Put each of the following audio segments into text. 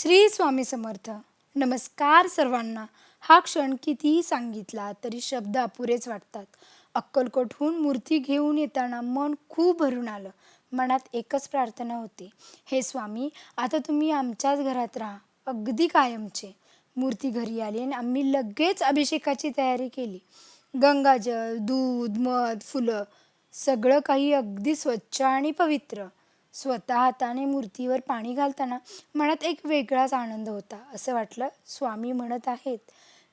श्री स्वामी समर्थ. नमस्कार सर्वांना. हा क्षण कितीही सांगितला तरी शब्द अपुरेच वाटतात. अक्कलकोटहून मूर्ती घेऊन येताना मन खूप भरून आलं. मनात एकच प्रार्थना होती. हे स्वामी आता तुम्ही आमच्याच घरात राहा. अगदी कायमचे. मूर्ती घरी आली आणि आम्ही लगेच अभिषेकाची तयारी केली. गंगाजल दूध मध फुलं सगळं काही अगदी स्वच्छ आणि पवित्र. स्वतः हाताने मूर्तीवर पाणी घालताना मनात एक वेगळाच आनंद होता. असं वाटलं स्वामी म्हणत आहेत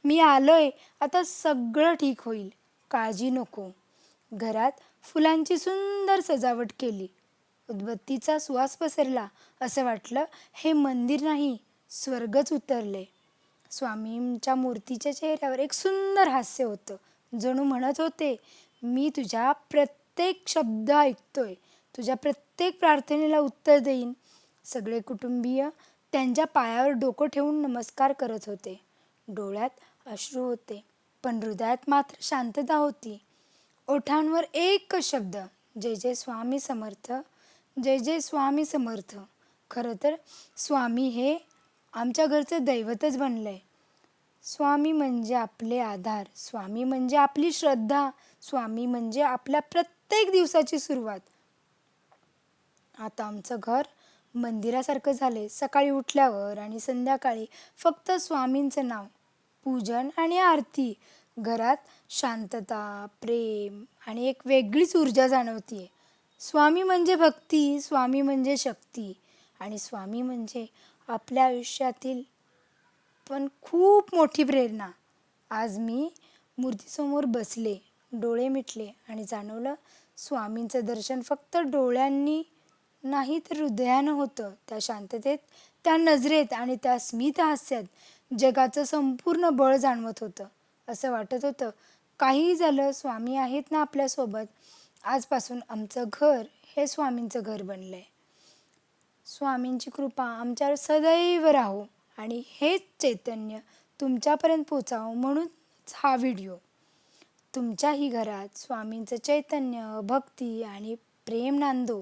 मी आलोय आता सगळं ठीक होईल काळजी नको. घरात फुलांची सुंदर सजावट केली. उदबत्तीचा सुवास पसरला. असं वाटलं हे मंदिर नाही स्वर्गच उतरले. स्वामींच्या मूर्तीच्या चेहऱ्यावर एक सुंदर हास्य होतं. जणू म्हणत होते मी तुझ्या प्रत्येक शब्द ऐकतोय तुझ्या प्रत्येक प्रार्थनेला उत्तर देईन. सगळे कुटुंबीय त्यांच्या पायावर डोकं ठेवून नमस्कार करत होते. डोळ्यात अश्रू होते पण हृदयात मात्र शांतता होती. ओठांवर एक शब्द जय जय स्वामी समर्थ जय जय स्वामी समर्थ. खरं तर स्वामी हे आमच्या घरचं दैवतच बनलं आहे स्वामी म्हणजे आपले आधार स्वामी म्हणजे आपली श्रद्धा स्वामी म्हणजे आपल्या प्रत्येक दिवसाची सुरुवात. आता आमचं घर मंदिरासारखं झाले सकाळी उठल्यावर आणि संध्याकाळी फक्त स्वामींचं नाव पूजन आणि आरती. घरात शांतता प्रेम आणि एक वेगळीच ऊर्जा जाणवतीये. स्वामी म्हणजे भक्ती स्वामी म्हणजे शक्ती आणि स्वामी म्हणजे आपल्या आयुष्यातील पण खूप मोठी प्रेरणा. आज मी मूर्तीसमोर बसले डोळे मिटले आणि जाणवलं स्वामींचं दर्शन फक्त डोळ्यांनी नाही तर हृदयानं होतं. त्या शांततेत त्या नजरेत आणि त्या स्मित हास्यात जगाचं संपूर्ण बळ जाणवत होतं. असं वाटत होतं काहीही झालं स्वामी आहेत ना आपल्यासोबत. आजपासून आमचं घर हे स्वामींचं घर बनलं आहे स्वामींची कृपा आमच्यावर सदैव राहो आणि हेच चैतन्य तुमच्यापर्यंत पोचावं म्हणूनच हा व्हिडिओ. तुमच्याही घरात स्वामींचं चैतन्य भक्ती आणि प्रेम नांदो.